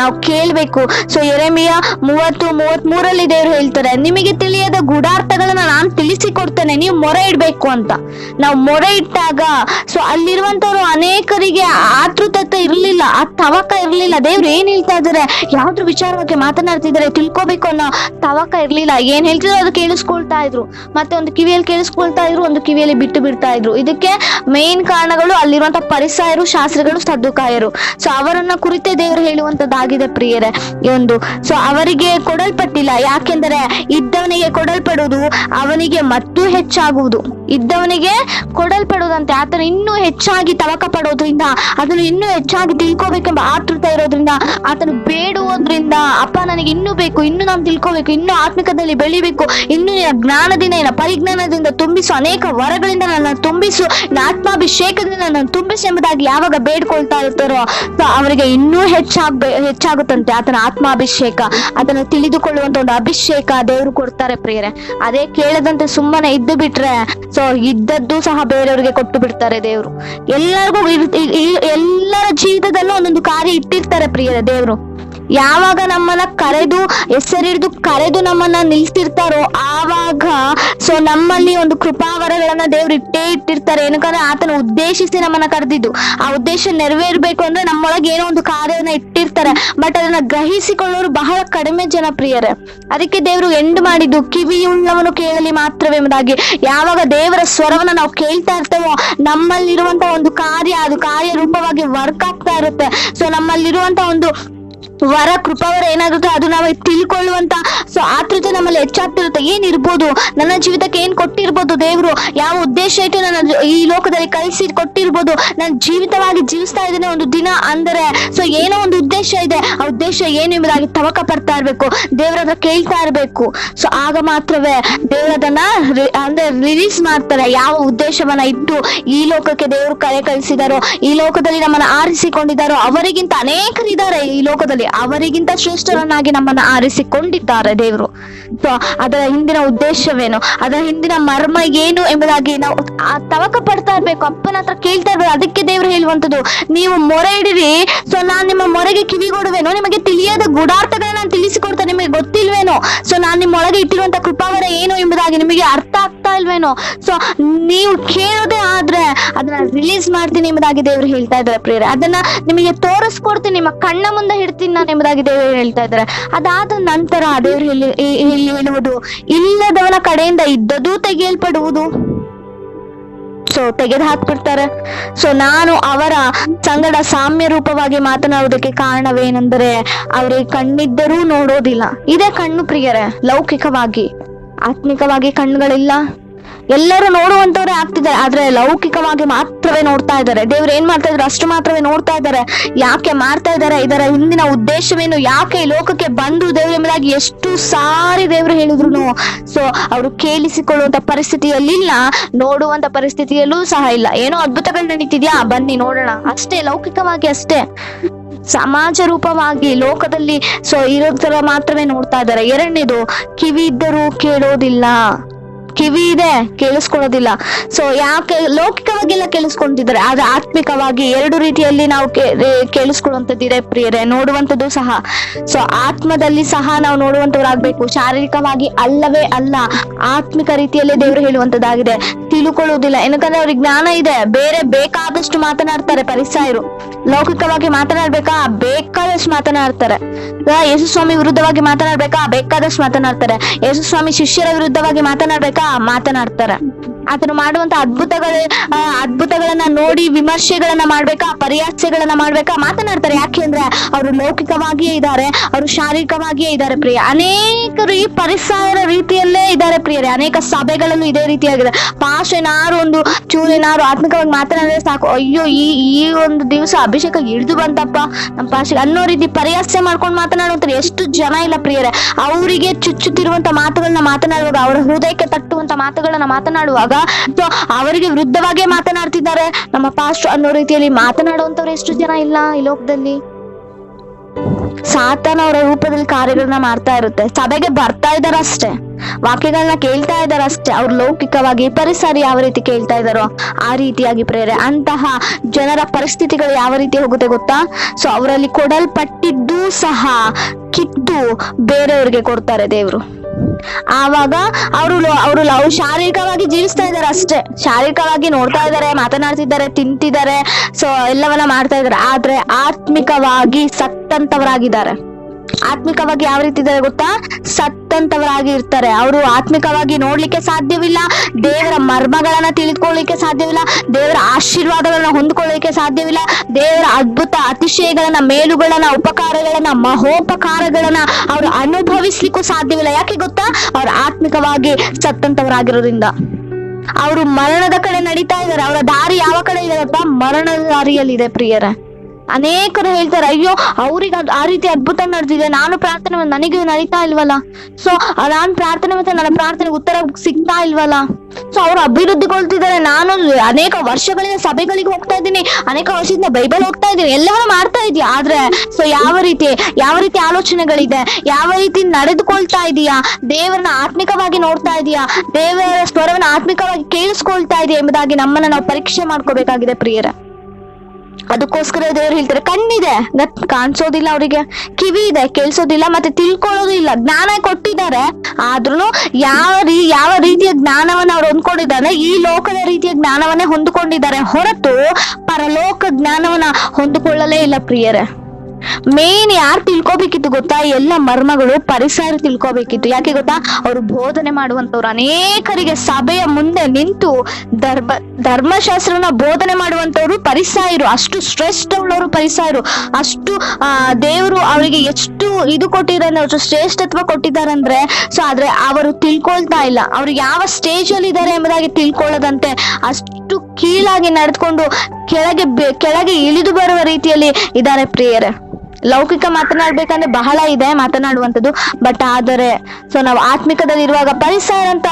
ನಾವು ಕೇಳ್ಬೇಕು. ಸೊ ಎರೆಮಿಯ ಮೂವತ್ತು ಮೂವತ್ತ್ ಮೂರಲ್ಲಿ ದೇವ್ರು ಹೇಳ್ತಾರೆ, ನಿಮಗೆ ತಿಳಿಯದ ಗೂಢಾರ್ಥಗಳನ್ನ ನಾನು ತಿಳಿಸಿಕೊಡ್ತೇನೆ, ನೀವು ಮೊರೆ ಇಡ್ಬೇಕು ಅಂತ. ನಾವು ಮೊರೆ ಇಟ್ಟಾಗ ಸೊ ಅಲ್ಲಿರುವಂತವ್ರು ಅನೇಕರಿಗೆ ಆತೃತತೆ ಇರ್ಲಿಲ್ಲ, ಆ ತವಕ ಇರ್ಲಿಲ್ಲ. ದೇವ್ರು ಏನ್ ಹೇಳ್ತಾ ಇದಾರೆ ಯಾವ್ದ್ರ ವಿಚಾರವಾಗಿ ಮಾತನಾಡ್ತಿದ್ದಾರೆ ತಿಳ್ಕೊಬೇಕು ಅನ್ನೋ ತವಕ ಇರ್ಲಿಲ್ಲ. ಏನ್ ಹೇಳ್ತಿದ್ರು? ಅದು ಕೇಳಿಸ್ಕೊಳ್ತಾ ಇದ್ರು. ಮತ್ತೆ ಒಂದು ಕಿವಿಯಲ್ಲಿ ಕೇಳಿಸ್ಕೊಳ್ತಾ ಇದ್ರು, ಒಂದು ಕಿವಿಯಲ್ಲಿ ಬಿಟ್ಟು ಬಿಡ್ತಾ ಇದ್ರು. ಇದಕ್ಕೆ ಮೇನ್ ಕಾರಣಗಳು ಅಲ್ಲಿರುವಂತ ಪರಿಸಾಯರು, ಶಾಸ್ತ್ರಿಗಳು, ಸದ್ದುಕಾಯರು. ಸೊ ಅವರನ್ನ ಕುರಿತೇ ದೇವರು ಹೇಳುವಂತದ್ದಾಗಿದೆ ಪ್ರಿಯರೇ ಒಂದು ಸೊ ಅವರಿಗೆ ಕೊಡಲ್ಪಟ್ಟಿಲ್ಲ. ಯಾಕೆಂದರೆ ಇದ್ದವನಿಗೆ ಕೊಡಲ್ಪಡುವುದು ಅವನಿಗೆ ಮತ್ತೂ ಹೆಚ್ಚಾಗುವುದು. ಇದ್ದವನಿಗೆ ಕೊಡಲ್ಪಡುವುದಂತೆ ಆತನು ಇನ್ನೂ ಹೆಚ್ಚಾಗಿ ತವಕ ಪಡೋದ್ರಿಂದ ಅದನ್ನು ಇನ್ನೂ ಹೆಚ್ಚಾಗಿ ತಿಳ್ಕೊಬೇಕೆಂಬ ಆತೃತ ಇರೋದ್ರಿಂದ, ಆತನು ಬೇಡುವುದ್ರಿಂದ ಅಪ್ಪ ನನಗೆ ಇನ್ನೂ ಬೇಕು, ಇನ್ನು ನಾನು ತಿಳ್ಕೊಬೇಕು, ಇನ್ನೂ ಆತ್ಮಿಕದಲ್ಲಿ ಬೆಳಿಬೇಕು, ಇನ್ನು ನಿನ್ನ ಜ್ಞಾನದಿಂದ, ನಿನ್ನ ಪರಿಜ್ಞಾನದಿಂದ ತುಂಬಿಸು, ಅನೇಕ ವರಗಳಿಂದ ನನ್ನ ತುಂಬಿಸು ಆತ್ಮಾಭಿಷೇಕದಿಂದ ನನ್ನ ತುಂಬಿಸು ಎಂಬುದಾಗಿ ಯಾವಾಗ ಬೇಡ್ಕೊಳ್ತಾ ಇರ್ತಾರೋ ಅವರಿಗೆ ಇನ್ನೂ ಹೆಚ್ಚಾಗ್ ಹೆಚ್ಚಾಗುತ್ತಂತೆ. ಆತನ ಆತ್ಮಾಭಿಷೇಕ ಅದನ್ನು ತಿಳಿದುಕೊಳ್ಳುವಂತ ಒಂದು ಅಭಿಷೇಕ ದೇವರು ಕೊಡ್ತಾರೆ ಪ್ರಿಯರೇ. ಅದೇ ಕೇಳದಂತೆ ಸುಮ್ಮನೆ ಇದ್ದು ಬಿಟ್ರೆ ಸೊ ಇದ್ದದ್ದು ಸಹ ಬೇರೆಯವರಿಗೆ ಕೊಟ್ಟು ಬಿಡ್ತಾರೆ ದೇವರು. ಎಲ್ಲರಿಗೂ ಎಲ್ಲರ ಜೀವಿತದಲ್ಲೂ ಒಂದೊಂದು ಕಾರ್ಯ ಇಟ್ಟಿರ್ತಾರೆ ಪ್ರಿಯರೇ ದೇವರು. ಯಾವಾಗ ನಮ್ಮನ್ನ ಕರೆದು ಹೆಸರಿಡಿದು ಕರೆದು ನಮ್ಮನ್ನ ನಿಲ್ಸಿರ್ತಾರೋ ಆವಾಗ ಸೊ ನಮ್ಮಲ್ಲಿ ಒಂದು ಕೃಪಾವರಗಳನ್ನ ದೇವ್ರು ಇಟ್ಟೇ ಇಟ್ಟಿರ್ತಾರೆ. ಏನಕ್ಕಂದ್ರೆ ಆತನ ಉದ್ದೇಶಿಸಿ ನಮ್ಮನ್ನ ಕರೆದಿದ್ದು. ಆ ಉದ್ದೇಶ ನೆರವೇರ್ಬೇಕು ಅಂದ್ರೆ ನಮ್ಮೊಳಗೆ ಏನೋ ಒಂದು ಕಾರ್ಯವನ್ನ ಇಟ್ಟಿರ್ತಾರೆ. ಬಟ್ ಅದನ್ನ ಗ್ರಹಿಸಿಕೊಳ್ಳೋರು ಬಹಳ ಕಡಿಮೆ ಜನಪ್ರಿಯರೇ. ಅದಕ್ಕೆ ದೇವರು ಎಂಡ್ ಮಾಡಿದ್ದು, ಕಿವಿಯುಳ್ಳವನು ಕೇಳಲಿ ಮಾತ್ರವೆಂಬುದಾಗಿ ಯಾವಾಗ ದೇವರ ಸ್ವರವನ್ನ ನಾವು ಕೇಳ್ತಾ ಇರ್ತೇವೋ, ನಮ್ಮಲ್ಲಿರುವಂತ ಒಂದು ಕಾರ್ಯ, ಅದು ಕಾರ್ಯ ರೂಪವಾಗಿ ವರ್ಕ್ ಆಗ್ತಾ ಇರುತ್ತೆ. ಸೊ ನಮ್ಮಲ್ಲಿರುವಂತ ಒಂದು ವರ ಕೃಪಾವರ ಏನಾಗುತ್ತೆ ಅದು ನಾವು ತಿಳ್ಕೊಳ್ಳುವಂತ ಸೊ ಆತೃತೆ ನಮ್ಮಲ್ಲಿ ಹೆಚ್ಚಾಗ್ತಿರುತ್ತೆ. ಏನಿರ್ಬೋದು ನನ್ನ ಜೀವಿತಕ್ಕೆ ಏನ್ ಕೊಟ್ಟಿರ್ಬೋದು ದೇವರು? ಯಾವ ಉದ್ದೇಶ ಇಟ್ಟು ನನ್ನ ಈ ಲೋಕದಲ್ಲಿ ಕಲಿಸಿ ಕೊಟ್ಟಿರ್ಬೋದು? ನಾನು ಜೀವಿತವಾಗಿ ಜೀವಿಸ್ತಾ ಇದ್ದೇನೆ ಒಂದು ದಿನ ಅಂದರೆ. ಸೊ ಏನೋ ಒಂದು ಉದ್ದೇಶ ಇದೆ. ಆ ಉದ್ದೇಶ ಏನು ಎಂಬುದಾಗಿ ತವಕ ಪಡ್ತಾ ಇರ್ಬೇಕು? ದೇವ್ರ ಹತ್ರ ಕೇಳ್ತಾ ಇರ್ಬೇಕು. ಸೊ ಆಗ ಮಾತ್ರವೇ ದೇವರದನ್ನ ಅದನ್ನ ಅಂದ್ರೆ ರಿಲೀಸ್ ಮಾಡ್ತಾರೆ. ಯಾವ ಉದ್ದೇಶವನ್ನ ಇಟ್ಟು ಈ ಲೋಕಕ್ಕೆ ದೇವರು ಕರೆ ಕಳಿಸಿದಾರೋ, ಈ ಲೋಕದಲ್ಲಿ ನಮ್ಮನ್ನ ಆರಿಸಿಕೊಂಡಿದ್ದಾರೋ ಅವರಿಗಿಂತ ಅನೇಕರಿದ್ದಾರೆ ಈ ಲೋಕದಲ್ಲಿ. ಅವರಿಗಿಂತ ಶ್ರೇಷ್ಠರನ್ನಾಗಿ ನಮ್ಮನ್ನ ಆರಿಸಿಕೊಂಡಿದ್ದಾರೆ ದೇವರು. ಅದರ ಹಿಂದಿನ ಉದ್ದೇಶವೇನು? ಅದರ ಹಿಂದಿನ ಮರ್ಮ ಏನು ಎಂಬುದಾಗಿ ನಾವು ತವಕ ಪಡ್ತಾ ಇರ್ಬೇಕು, ಅಪ್ಪನ ಹತ್ರ ಕೇಳ್ತಾ ಇರ್ಬೇಕು, ಅದಕ್ಕೆ ದೇವರು ಹೇಳುವಂತದ್ದು ನೀವು ಮೊರೆ ಇಡಿರಿ ಸೊ ನಾನ್ ನಿಮ್ಮ ಮೊರೆಗೆ ಕಿವಿಗೊಡುವೆನು, ನಿಮಗೆ ತಿಳಿಯದ ಗೂಢಾರ್ಥಗಳನ್ನ ನಾನು ತಿಳಿಸಿಕೊಡ್ತಾ ನಿಮಗೆ ಗೊತ್ತಿಲ್ವೇನೋ? ಸೊ ನಾನು ನಿಮ್ಮೊಳಗೆ ಇಟ್ಟಿರುವಂತ ಕೃಪಾವರ ಏನು ಎಂಬುದಾಗಿ ನಿಮಗೆ ಅರ್ಥ ಆಗ್ತಾ ಇಲ್ವೇನೋ? ಸೊ ನೀವು ಕೇಳೋದೇ ಆದ್ರೆ ಅದನ್ನ ರಿಲೀಸ್ ಮಾಡ್ತೀನಿ ಎಂಬುದಾಗಿ ದೇವರು ಹೇಳ್ತಾ ಇದ್ದಾರೆ ಪ್ರಿಯರೇ. ಅದನ್ನ ನಿಮಗೆ ತೋರಿಸ್ಕೊಡ್ತೀನಿ, ನಿಮ್ಮ ಕಣ್ಣ ಮುಂದೆ ಹಿಡ್ತೀನಿ ನಾನು ಎಂಬುದಾಗಿ ದೇವರು ಹೇಳ್ತಾ ಇದ್ದಾರೆ. ಅದಾದ ನಂತರ ದೇವರು ಹೇಳಿ ಹೇಳುವುದು, ಇಲ್ಲದವನ ಕಡೆಯಿಂದ ಇದ್ದದೂ ತೆಗೆಯಲ್ಪಡುವುದು. ಸೊ ತೆಗೆದು ಹಾಕ್ಬಿಡ್ತಾರೆ. ಸೊ ನಾನು ಅವರ ಸಂಗಡ ಸಾಮ್ಯ ರೂಪವಾಗಿ ಮಾತನಾಡುವುದಕ್ಕೆ ಕಾರಣವೇನೆಂದರೆ ಅವರಿಗೆ ಕಣ್ಣಿದ್ದರೂ ನೋಡೋದಿಲ್ಲ. ಇದೇ ಕಣ್ಣು ಪ್ರಿಯರೇ, ಲೌಕಿಕವಾಗಿ. ಆತ್ಮಿಕವಾಗಿ ಕಣ್ಣುಗಳಿಲ್ಲ. ಎಲ್ಲರೂ ನೋಡುವಂತವ್ರೆ ಆಗ್ತಿದ್ದಾರೆ, ಆದ್ರೆ ಲೌಕಿಕವಾಗಿ ಮಾತ್ರವೇ ನೋಡ್ತಾ ಇದ್ದಾರೆ. ದೇವ್ರು ಏನ್ ಮಾಡ್ತಾ ಇದ್ರು ಅಷ್ಟು ಮಾತ್ರವೇ ನೋಡ್ತಾ ಇದ್ದಾರೆ. ಯಾಕೆ ಮಾಡ್ತಾ ಇದ್ದಾರೆ? ಇದರ ಹಿಂದಿನ ಉದ್ದೇಶವೇನು? ಯಾಕೆ ಈ ಲೋಕಕ್ಕೆ ಬಂದು ದೇವ್ರ ಎಂಬುದಾಗಿ ಎಷ್ಟು ಸಾರಿ ದೇವ್ರು ಹೇಳಿದ್ರು ಸೊ ಅವರು ಕೇಳಿಸಿಕೊಳ್ಳುವಂತ ಪರಿಸ್ಥಿತಿಯಲ್ಲಿಲ್ಲ ನೋಡುವಂತ ಪರಿಸ್ಥಿತಿಯಲ್ಲೂ ಸಹ ಇಲ್ಲ. ಏನೋ ಅದ್ಭುತಗಳು ನಡೀತಿದ್ಯಾ? ಬನ್ನಿ ನೋಡೋಣ. ಅಷ್ಟೇ, ಲೌಕಿಕವಾಗಿ ಅಷ್ಟೇ. ಸಮಾಜ ರೂಪವಾಗಿ ಲೋಕದಲ್ಲಿ ಸೊ ಇರೋ ತರ ಮಾತ್ರವೇ ನೋಡ್ತಾ ಇದ್ದಾರೆ. ಎರಡನೇದು, ಕಿವಿ ಇದ್ದರೂ ಕೇಳೋದಿಲ್ಲ. ಕಿವಿ ಇದೆ ಕೇಳಿಸ್ಕೊಳೋದಿಲ್ಲ ಸೊ ಯಾಕೆ, ಲೌಕಿಕವಾಗಿಲ್ಲ ಕೇಳಿಸ್ಕೊಂತಿದ್ದಾರೆ ಆದ್ರೆ ಆತ್ಮಿಕವಾಗಿ ಎರಡು ರೀತಿಯಲ್ಲಿ ನಾವು ಕೇ- ರೇ- ಕೇಳಿಸ್ಕೊಳ್ಳುವಂಥದ್ದಿದೆ ಪ್ರಿಯರೇ, ನೋಡುವಂಥದ್ದು ಸಹ. ಸೊ ಆತ್ಮದಲ್ಲಿ ಸಹ ನಾವು ನೋಡುವಂತವ್ರಾಗ್ಬೇಕು ಶಾರೀರಿಕವಾಗಿ ಅಲ್ಲವೇ ಅಲ್ಲ, ಆತ್ಮಿಕ ರೀತಿಯಲ್ಲಿ ದೇವರು ಹೇಳುವಂತದ್ದಾಗಿದೆ ತಿಳ್ಕೊಳ್ಳುವುದಿಲ್ಲ. ಏನಕಂದ್ರೆ ಅವ್ರಿಗೆ ಜ್ಞಾನ ಇದೆ. ಬೇರೆ ಬೇಕಾದಷ್ಟು ಮಾತನಾಡ್ತಾರೆ ಪರಿಸಾಯರು. ಲೌಕಿಕವಾಗಿ ಮಾತನಾಡ್ಬೇಕಾ? ಬೇಕಾದಷ್ಟು ಮಾತನಾಡ್ತಾರೆ. ಯೇಸು ಸ್ವಾಮಿ ವಿರುದ್ಧವಾಗಿ ಮಾತನಾಡ್ಬೇಕಾ? ಬೇಕಾದಷ್ಟು ಮಾತನಾಡ್ತಾರೆ. ಯೇಸು ಸ್ವಾಮಿ ಶಿಷ್ಯರ ವಿರುದ್ಧವಾಗಿ ಮಾತನಾಡ್ಬೇಕಾ? ಮಾತನಾಡ್ತಾರೆ. ಆತನು ಮಾಡುವಂತ ಅದ್ಭುತಗಳ ಅದ್ಭುತಗಳನ್ನ ನೋಡಿ ವಿಮರ್ಶೆಗಳನ್ನ ಮಾಡ್ಬೇಕಾ, ಪರಿಹಾಸ್ಯಗಳನ್ನ ಮಾಡ್ಬೇಕಾ ಮಾತನಾಡ್ತಾರೆ. ಯಾಕೆ ಅಂದ್ರೆ ಅವರು ಲೌಕಿಕವಾಗಿಯೇ ಇದ್ದಾರೆ, ಅವರು ಶಾರೀರಿಕವಾಗಿಯೇ ಇದ್ದಾರೆ ಪ್ರಿಯ. ಅನೇಕರು ಈ ಪರಿಸರ ರೀತಿಯಲ್ಲೇ ಇದ್ದಾರೆ ಪ್ರಿಯರೇ. ಅನೇಕ ಸಭೆಗಳನ್ನು ಇದೇ ರೀತಿಯಾಗಿದೆ. ಪಾಶ್ ಒಂದು ಚೂರು ಆತ್ಮಕವಾಗಿ ಆತ್ಮಿಕವಾಗಿ ಮಾತನಾಡಿದ್ರೆ ಸಾಕು. ಅಯ್ಯೋ, ಈ ಈ ಒಂದು ದಿವಸ ಅಭಿಷೇಕ ಇಳಿದು ಬಂತಪ್ಪ. ನಮ್ಮ ಪಾಶಿಗೆ ಅನ್ನೋ ರೀತಿ ಪರಿಹಾಸ್ಯ ಮಾಡ್ಕೊಂಡು ಮಾತನಾಡುವಂತಾರೆ ಎಷ್ಟು ಜನ ಇಲ್ಲ ಪ್ರಿಯರೇ. ಅವರಿಗೆ ಚುಚ್ಚುತ್ತಿರುವಂತ ಮಾತುಗಳನ್ನ ಮಾತನಾಡುವಾಗ, ಅವರ ಹೃದಯಕ್ಕೆ ತಟ್ಟುವಂತ ಮಾತುಗಳನ್ನ ಮಾತನಾಡುವಾಗ ಸೊ ಅವರಿಗೆ ವಿರುದ್ಧವಾಗೇ ಮಾತನಾಡ್ತಿದ್ದಾರೆ. ನಮ್ಮ ಪಾಸ್ಟ್ ಅನ್ನೋ ರೀತಿಯಲ್ಲಿ ಮಾತನಾಡುವಂತವ್ರು ಎಷ್ಟು ಜನ ಇಲ್ಲ ಈ ಲೋಕದಲ್ಲಿ. ಸಾತನ ಅವರ ರೂಪದಲ್ಲಿ ಕಾರ್ಯಗಳನ್ನ ಮಾಡ್ತಾ ಇರುತ್ತೆ. ಸಭೆಗೆ ಬರ್ತಾ ಇದಾರೆ ಅಷ್ಟೇ ವಾಕ್ಯಗಳನ್ನ ಕೇಳ್ತಾ ಇದಾರೆ ಅಷ್ಟೇ ಅವ್ರು ಲೌಕಿಕವಾಗಿ ಪರಿಸರ ಯಾವ ರೀತಿ ಕೇಳ್ತಾ ಇದಾರೋ ಆ ರೀತಿಯಾಗಿ ಪ್ರೇರೆ. ಅಂತಹ ಜನರ ಪರಿಸ್ಥಿತಿಗಳು ಯಾವ ರೀತಿ ಹೋಗುತ್ತೆ ಗೊತ್ತಾ? ಸೊ ಅವರಲ್ಲಿ ಕೊಡಲ್ಪಟ್ಟಿದ್ದು ಸಹ ಕಿತ್ತು ಬೇರೆಯವ್ರಿಗೆ ಕೊಡ್ತಾರೆ ದೇವ್ರು. ಆವಾಗ ಅವರು ಅವರು ಲವ್ ಶಾರೀರಿಕವಾಗಿ ಜೀವಿಸ್ತಾ ಇದ್ದಾರೆ ಅಷ್ಟೇ. ಶಾರೀರಿಕವಾಗಿ ನೋಡ್ತಾ ಇದ್ದಾರೆ, ಮಾತನಾಡ್ತಿದ್ದಾರೆ, ತಿಂತಿದ್ದಾರೆ, ಸೊ ಎಲ್ಲವನ್ನ ಮಾಡ್ತಾ ಇದ್ದಾರೆ. ಆದ್ರೆ ಆತ್ಮಿಕವಾಗಿ ಸತ್ತಂತವರಾಗಿದ್ದಾರೆ. ಆತ್ಮಿಕವಾಗಿ ಯಾವ ರೀತಿ ಇದ್ದಾರೆ ಗೊತ್ತಾ? ಸತ್ತಂತವರಾಗಿ ಇರ್ತಾರೆ. ಅವರು ಆತ್ಮಿಕವಾಗಿ ನೋಡ್ಲಿಕ್ಕೆ ಸಾಧ್ಯವಿಲ್ಲ. ದೇವರ ಮರ್ಮಗಳನ್ನ ತಿಳಿದುಕೊಳ್ಳಿಕ್ಕೆ ಸಾಧ್ಯವಿಲ್ಲ. ದೇವರ ಆಶೀರ್ವಾದಗಳನ್ನ ಹೊಂದ್ಕೊಳ್ಳಿಕ್ಕೆ ಸಾಧ್ಯವಿಲ್ಲ. ದೇವರ ಅದ್ಭುತ ಅತಿಶಯಗಳನ್ನ, ಮೇಲುಗಳನ್ನ, ಉಪಕಾರಗಳನ್ನ, ಮಹೋಪಕಾರಗಳನ್ನ ಅವರು ಅನುಭವಿಸ್ಲಿಕ್ಕೂ ಸಾಧ್ಯವಿಲ್ಲ. ಯಾಕೆ ಗೊತ್ತಾ? ಅವ್ರು ಆತ್ಮಿಕವಾಗಿ ಸತ್ತಂತವರಾಗಿರೋದ್ರಿಂದ. ಅವರು ಮರಣದ ಕಡೆ ನಡೀತಾ ಇದ್ದಾರೆ. ಅವರ ದಾರಿ ಯಾವ ಕಡೆ ಇದೆ ಗೊತ್ತಾ? ಮರಣದ ದಾರಿಯಲ್ಲಿದೆ ಪ್ರಿಯರೇ. ಅನೇಕರು ಹೇಳ್ತಾರೆ, ಅಯ್ಯೋ, ಅವ್ರಿಗೆ ಆ ರೀತಿ ಅದ್ಭುತ ನಡೆದಿದೆ. ನಾನು ಪ್ರಾರ್ಥನೆ ನನಗೆ ನಡೀತಾ ಇಲ್ವಲ್ಲ? ಸೊ ನಾನು ಪ್ರಾರ್ಥನೆ ಮತ್ತೆ ನನ್ನ ಪ್ರಾರ್ಥನೆಗೆ ಉತ್ತರ ಸಿಗ್ತಾ ಇಲ್ವಲ್ಲ? ಸೊ ಅವ್ರು ಅಭಿವೃದ್ಧಿಗೊಳ್ತಿದ್ದಾರೆ. ನಾನು ಅನೇಕ ವರ್ಷಗಳಿಂದ ಸಭೆಗಳಿಗೆ ಹೋಗ್ತಾ ಇದ್ದೀನಿ. ಅನೇಕ ವರ್ಷದಿಂದ ಬೈಬಲ್ ಹೋಗ್ತಾ ಇದ್ದೀನಿ. ಎಲ್ಲವನ್ನೂ ಮಾಡ್ತಾ ಇದೀಯ. ಆದ್ರೆ ಸೊ ಯಾವ ರೀತಿ ಯಾವ ರೀತಿ ಆಲೋಚನೆಗಳಿದೆ? ಯಾವ ರೀತಿ ನಡೆದುಕೊಳ್ತಾ ಇದೀಯಾ? ದೇವರನ್ನ ಆತ್ಮಿಕವಾಗಿ ನೋಡ್ತಾ ಇದೀಯಾ? ದೇವರ ಸ್ವರವನ್ನ ಆತ್ಮಿಕವಾಗಿ ಕೇಳಿಸ್ಕೊಳ್ತಾ ಇದೆಯಾ ಎಂಬುದಾಗಿ ನಮ್ಮನ್ನ ನಾವು ಪರೀಕ್ಷೆ ಮಾಡ್ಕೋಬೇಕಾಗಿದೆ, ಪ್ರಿಯರ. ಅದಕ್ಕೋಸ್ಕರ ದೇವ್ರು ಹೇಳ್ತಾರೆ, ಕಣ್ಣಿದೆ ಕಾಣಿಸೋದಿಲ್ಲ ಅವರಿಗೆ, ಕಿವಿ ಇದೆ, ಕೇಳಿಸೋದಿಲ್ಲ ಮತ್ತೆ ತಿಳ್ಕೊಳ್ಳೋದು ಇಲ್ಲ, ಜ್ಞಾನ ಕೊಟ್ಟಿದ್ದಾರೆ ಆದ್ರೂ ಯಾವ ರೀ, ಯಾವ ರೀತಿಯ ಜ್ಞಾನವನ್ನ ಅವ್ರು ಹೊಂದ್ಕೊಂಡಿದ್ದಾರೆ ಈ ಲೋಕದ ರೀತಿಯ ಜ್ಞಾನವನ್ನೇ ಹೊಂದ್ಕೊಂಡಿದ್ದಾರೆ ಹೊರತು ಪರಲೋಕ ಜ್ಞಾನವನ್ನ ಹೊಂದಿಕೊಳ್ಳಲೇ ಇಲ್ಲ ಪ್ರಿಯರೇ. ಮೇನ್ ಯಾರು ತಿಳ್ಕೊಬೇಕಿತ್ತು ಗೊತ್ತಾ? ಎಲ್ಲ ಮರ್ಮಗಳು, ಪರಿಸರ ತಿಳ್ಕೊಬೇಕಿತ್ತು. ಯಾಕೆ ಗೊತ್ತಾ? ಅವರು ಬೋಧನೆ ಮಾಡುವಂತವ್ರು ಅನೇಕರಿಗೆ ಸಭೆಯ ಮುಂದೆ ನಿಂತು ಧರ್ಮ, ಧರ್ಮಶಾಸ್ತ್ರನ ಬೋಧನೆ ಮಾಡುವಂತವ್ರು ಪರಿಸಾಯರು. ಅಷ್ಟು ಶ್ರೇಷ್ಠ ಉಳ್ಳವರು ಪರಿಸಾಯರು. ಅಷ್ಟು, ಆ, ದೇವರು ಅವರಿಗೆ ಎಷ್ಟು ಇದು ಕೊಟ್ಟಿದ್ದಾರೆ ಅಷ್ಟು ಶ್ರೇಷ್ಠತ್ವ ಕೊಟ್ಟಿದ್ದಾರೆ ಅಂದ್ರೆ ಸೊ ಆದ್ರೆ ಅವರು ತಿಳ್ಕೊಳ್ತಾ ಇಲ್ಲ. ಅವ್ರು ಯಾವ ಸ್ಟೇಜ್ ಅಲ್ಲಿ ಇದ್ದಾರೆ ಎಂಬುದಾಗಿ ತಿಳ್ಕೊಳ್ಳದಂತೆ ಅಷ್ಟು ಕೀಳಾಗಿ ನಡೆದುಕೊಂಡು ಕೆಳಗೆ ಕೆಳಗೆ ಇಳಿದು ಬರುವ ರೀತಿಯಲ್ಲಿ ಇದ್ದಾರೆ ಪ್ರಿಯರೇ. ಲೌಕಿಕ ಮಾತನಾಡ್ಬೇಕಂದ್ರೆ ಬಹಳ ಇದೆ ಮಾತನಾಡುವಂಥದ್ದು. ಬಟ್ ಆದರೆ ಸೊ ನಾವು ಆತ್ಮಿಕದಲ್ಲಿ ಇರುವಾಗ ಪರಿಸರ ಅಂತ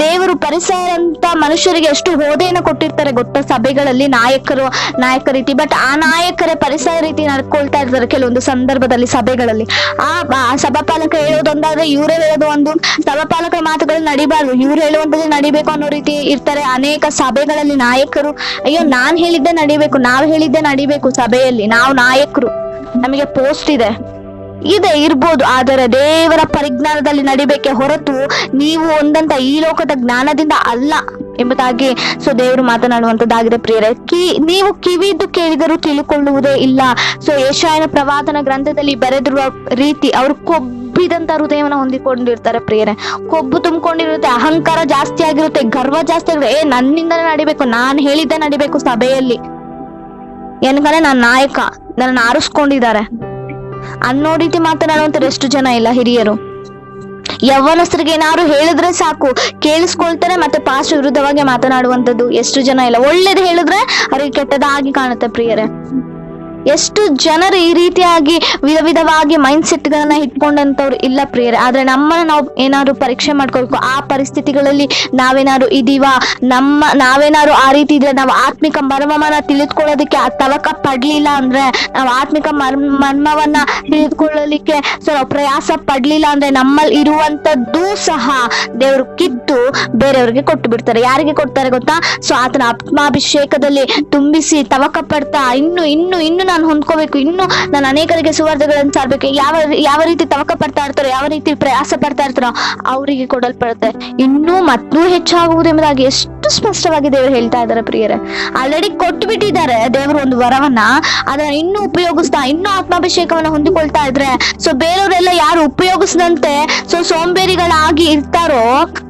ದೇವರು ಪರಿಸರ ಅಂತ ಮನುಷ್ಯರಿಗೆ ಎಷ್ಟು ಹೋದೆಯನ್ನು ಕೊಟ್ಟಿರ್ತಾರೆ ಗೊತ್ತ? ಸಭೆಗಳಲ್ಲಿ ನಾಯಕರು, ನಾಯಕ ರೀತಿ. ಬಟ್ ಆ ನಾಯಕರೇ ಪರಿಸರ ರೀತಿ ನಡ್ಕೊಳ್ತಾ ಇರ್ತಾರೆ ಕೆಲವೊಂದು ಸಂದರ್ಭದಲ್ಲಿ ಸಭೆಗಳಲ್ಲಿ. ಆ ಆ ಸಭಾಪಾಲಕ ಹೇಳೋದೊಂದಾದ್ರೆ ಇವರೇ ಹೇಳೋದು ಒಂದು. ಸಭಾಪಾಲಕರ ಮಾತುಗಳು ನಡಿಬಾರ್ದು. ಇವ್ರು ಹೇಳುವಂತದ್ದು ನಡಿಬೇಕು ಅನ್ನೋ ರೀತಿ ಇರ್ತಾರೆ ಅನೇಕ ಸಭೆಗಳಲ್ಲಿ ನಾಯಕರು. ಅಯ್ಯೋ, ನಾನ್ ಹೇಳಿದ್ದೆ ನಡಿಬೇಕು, ನಾವ್ ಹೇಳಿದ್ದೆ ನಡಿಬೇಕು ಸಭೆಯಲ್ಲಿ. ನಾವು ನಾಯಕರು. ನಮಗೆ ಪೋಸ್ಟ್ ಇದೆ. ಇದೆ ಇರ್ಬೋದು, ಆದರೆ ದೇವರ ಪರಿಜ್ಞಾನದಲ್ಲಿ ನಡಿಬೇಕೆ ಹೊರತು ನೀವು ಒಂದಂತ ಈ ಲೋಕದ ಜ್ಞಾನದಿಂದ ಅಲ್ಲ ಎಂಬುದಾಗಿ ಸೊ ದೇವರು ಮಾತನಾಡುವಂತದ್ದಾಗಿದೆ ಪ್ರಿಯರೇ. ಕಿ, ನೀವು ಕಿವಿದ್ದು ಕೇಳಿದರೂ ತಿಳ್ಕೊಳ್ಳುವುದೇ ಇಲ್ಲ. ಸೊ ಯಶಾಯನ ಪ್ರವಾದನ ಗ್ರಂಥದಲ್ಲಿ ಬರೆದಿರುವ ರೀತಿ ಅವರು ಕೊಬ್ಬಿದಂತ ಹೃದಯವನ್ನು ಹೊಂದಿಕೊಂಡಿರ್ತಾರೆ ಪ್ರಿಯರೇ. ಕೊಬ್ಬು ತುಂಬಿಕೊಂಡಿರುತ್ತೆ, ಅಹಂಕಾರ ಜಾಸ್ತಿ ಆಗಿರುತ್ತೆ ಗರ್ವ ಜಾಸ್ತಿ ಆಗಿರುತ್ತೆ ಏ ನನ್ನಿಂದನೇ ನಡಿಬೇಕು, ನಾನು ಹೇಳಿದ್ದೆ ನಡಿಬೇಕು ಸಭೆಯಲ್ಲಿ. ಏನಕಂದ್ರೆ ನಾನ್ ನಾಯಕ ನನ್ನ ಆರಿಸ್ಕೊಂಡಿದ್ದಾರೆ. ಅನ್ನೋ ರೀತಿ ಮಾತನಾಡುವಂತ ಎಷ್ಟು ಜನ ಇಲ್ಲ ಹಿರಿಯರು. ಯವ್ವನಸ್ಥರಿಗೆ ಏನಾದ್ರು ಹೇಳಿದ್ರೆ ಸಾಕು. ಕೇಳಿಸ್ಕೊಳ್ತಾರೆ ಮತ್ತೆ ಪಾಸ್ಟ್ ವಿರುದ್ಧವಾಗಿ ಮಾತನಾಡುವಂತದ್ದು ಎಷ್ಟು ಜನ ಇಲ್ಲ. ಒಳ್ಳೇದು ಹೇಳಿದ್ರೆ ಅವ್ರಿಗೆ ಕೆಟ್ಟದಾಗಿ ಕಾಣುತ್ತೆ ಪ್ರಿಯರೇ. ಎಷ್ಟು ಜನರು ಈ ರೀತಿಯಾಗಿ ವಿಧ ವಿಧವಾಗಿ ಮೈಂಡ್ ಸೆಟ್ಗಳನ್ನ ಇಟ್ಕೊಂಡಂತವ್ರು ಇಲ್ಲ ಪ್ರಿಯರೇ. ಆದ್ರೆ ನಮ್ಮನ್ನ ನಾವು ಏನಾದ್ರು ಪರೀಕ್ಷೆ ಮಾಡ್ಕೊಳ್ಬೇಕು ಆ ಪರಿಸ್ಥಿತಿಗಳಲ್ಲಿ ನಾವೇನಾದ್ರು ಇದೀವಾ? ನಮ್ಮ, ನಾವೇನಾದ್ರು ಆ ರೀತಿ ಇದ್ರೆ ನಾವು ಆತ್ಮಿಕ ಮರ್ಮವನ್ನ ತಿಳಿದುಕೊಳ್ಳೋದಕ್ಕೆ ಆ ತವಕ ಪಡ್ಲಿಲ್ಲ ಅಂದ್ರೆ ನಾವು ಆತ್ಮಿಕ ಮರ್ಮ, ಮರ್ಮವನ್ನ ತಿಳಿದುಕೊಳ್ಳಲಿಕ್ಕೆ ಸೊ ನಾವು ಪ್ರಯಾಸ ಪಡ್ಲಿಲ್ಲ ಅಂದ್ರೆ ನಮ್ಮಲ್ಲಿ ಇರುವಂತದ್ದು ಸಹ ದೇವರು ಕಿತ್ತು ಬೇರೆಯವ್ರಿಗೆ ಕೊಟ್ಟು ಬಿಡ್ತಾರೆ ಯಾರಿಗೆ ಕೊಡ್ತಾರೆ ಗೊತ್ತಾ? ಸೊ ಆತನ ಆತ್ಮಾಭಿಷೇಕದಲ್ಲಿ ತುಂಬಿಸಿ ತವಕ ಪಡ್ತಾ, ಇನ್ನು ಇನ್ನು ಇನ್ನು ನಾನು ಹೊಂದ್ಕೋಬೇಕು. ಇನ್ನು ನಾನು ಅನೇಕರಿಗೆ ಸುವಾರ್ತೆಗಳನ್ನು ಸಾರ್ಬೇಕು. ಯಾವ ಯಾವ ರೀತಿ ತವಕ ಪಡ್ತಾ ಇರ್ತಾರೋ, ಯಾವ ರೀತಿ ಪ್ರಯಾಸ ಪಡ್ತಾ ಇರ್ತಾರೋ, ಅವರಿಗೆ ಕೊಡಲ್ಪಡುತ್ತೆ. ಇನ್ನೂ ಮತ್ತೂ ಹೆಚ್ಚಾಗುವುದು ಎಂಬುದಾಗಿ ಎಷ್ಟು ಸ್ಪಷ್ಟವಾಗಿ ದೇವರು ಹೇಳ್ತಾ ಇದ್ದಾರೆ ಪ್ರಿಯರೇ. ಆಲ್ರೆಡಿ ಕೊಟ್ಟು ಬಿಟ್ಟಿದ್ದಾರೆ ದೇವರು ಒಂದು ವರವನ್ನ. ಅದನ್ನ ಇನ್ನೂ ಉಪಯೋಗಿಸ್ತಾ, ಇನ್ನೂ ಆತ್ಮಾಭಿಷೇಕವನ್ನ ಹೊಂದಿಕೊಳ್ತಾ ಇದ್ರೆ ಸೊ ಬೇರೆಯವರೆಲ್ಲ ಯಾರು ಉಪಯೋಗಿಸದಂತೆ ಸೊ ಸೋಂಬೇರಿಗಳಾಗಿ ಇರ್ತಾರೋ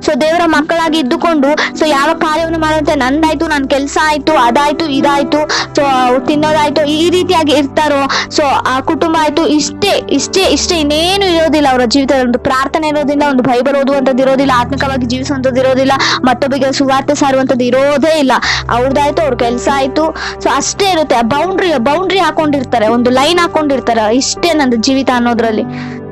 ಸೊ ದೇವರ ಮಕ್ಕಳಾಗಿ ಇದ್ದುಕೊಂಡು ಸೊ ಯಾವ ಕಾರ್ಯವನ್ನು ಮಾಡುವಂತೆ ನಂದಾಯ್ತು, ನನ್ ಕೆಲಸ ಆಯ್ತು, ಅದಾಯ್ತು, ಇದಾಯ್ತು ಸೊ ತಿನ್ನೋದಾಯ್ತು, ಈ ರೀತಿಯಾಗಿ ಇರ್ತಾರೋ ಸೊ ಆ ಕುಟುಂಬ ಆಯ್ತು ಇಷ್ಟೇ ಇಷ್ಟೇ ಇಷ್ಟೇ ಇನ್ನೇನು ಇರೋದಿಲ್ಲ. ಅವರ ಜೀವಿತದಲ್ಲಿ ಒಂದು ಪ್ರಾರ್ಥನೆ ಇರೋದಿಲ್ಲ, ಒಂದು ಬೈಬಲ್ ಓದುವಂಥದ್ದು ಇರೋದಿಲ್ಲ, ಆತ್ಮಿಕವಾಗಿ ಜೀವಿಸುವಂಥದ್ದು ಇರೋದಿಲ್ಲ, ಮತ್ತೊಬ್ಬರಿಗೆ ಸುವಾರ್ತೆ ಸಾರುವಂಥದ್ದು ಇರೋದೇ ಇಲ್ಲ. ಅವ್ರದ್ದಾಯ್ತು, ಅವ್ರ ಕೆಲಸ ಆಯ್ತು. ಸೊ ಅಷ್ಟೇ ಇರುತ್ತೆ. ಬೌಂಡ್ರಿ ಬೌಂಡ್ರಿ ಹಾಕೊಂಡಿರ್ತಾರೆ. ಒಂದು ಲೈನ್ ಹಾಕೊಂಡಿರ್ತಾರೆ. ಇಷ್ಟೇ ನಂದು ಜೀವಿತ ಅನ್ನೋದ್ರಲ್ಲಿ.